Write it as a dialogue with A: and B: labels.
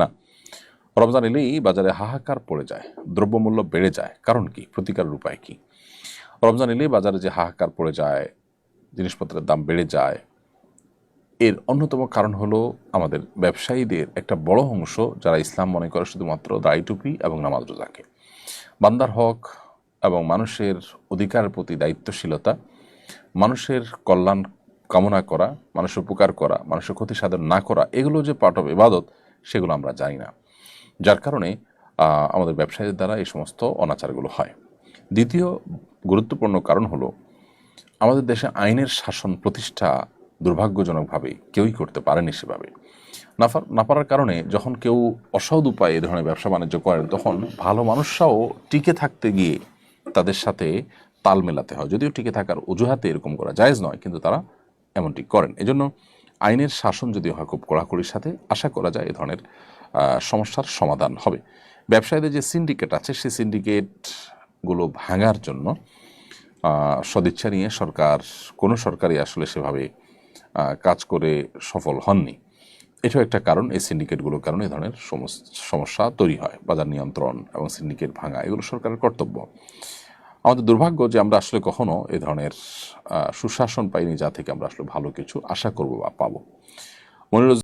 A: না, রমজান এলেই বাজারে হাহাকার পড়ে যায়, দ্রব্যমূল্য বেড়ে যায়। কারণ কি? প্রতিকারের উপায় কি? রমজান এলেই বাজারে যে হাহাকার পড়ে যায়, জিনিসপত্রের দাম বেড়ে যায়, এর অন্যতম কারণ হলো আমাদের ব্যবসায়ীদের একটা বড় অংশ যারা ইসলাম মনে করে শুধুমাত্র দাড়ি টুপি এবং নামাজ রোজাকে। বান্দার হক এবং মানুষের অধিকারের প্রতি দায়িত্বশীলতা, মানুষের কল্যাণ কামনা করা, মানুষের উপকার করা, মানুষের ক্ষতি সাধন না করা, এগুলো যে পার্ট অফ ইবাদত সেগুলো আমরা জানি না। যার কারণে আমাদের ব্যবসায়ীদের দ্বারা এই সমস্ত অনাচারগুলো হয়। দ্বিতীয় গুরুত্বপূর্ণ কারণ হলো, আমাদের দেশে আইনের শাসন প্রতিষ্ঠা দুর্ভাগ্যজনকভাবে কেউই করতে পারেনি সেভাবে। না পার- না পারার কারণে যখন কেউ অসৎ উপায়ে এ ধরনের ব্যবসা বাণিজ্য করেন, তখন ভালো মানুষরাও টিকে থাকতে গিয়ে তাদের সাথে তাল মেলাতে হয়। যদিও টিকে থাকার অজুহাতে এরকম করা জায়েজ নয়, কিন্তু তারা এমনটি করেন। এজন্য আইনের শাসন যদি হয় খুব কড়াকড়ির সাথে, আশা করা যায় এ ধরনের সমস্যার সমাধান হবে। ব্যবসায়ীদের যে সিন্ডিকেট আছে, সেই সিন্ডিকেটগুলো ভাঙার জন্য সদিচ্ছা নিয়ে সরকার, কোনো সরকারই আসলে সেভাবে কাজ করে সফল হননি। এটাও একটা কারণ, এই সিন্ডিকেটগুলোর কারণে এ ধরনের সমস- সমস্যা তৈরি হয়। বাজার নিয়ন্ত্রণ এবং সিন্ডিকেট ভাঙা, এগুলো সরকারের কর্তব্য। আমাদের দুর্ভাগ্য যে আমরা আসলে কখনো এ ধরনের সুশাসন পাইনি যা থেকে আমরা আসলে ভালো কিছু আশা করব বা পাবো। মনিরুজ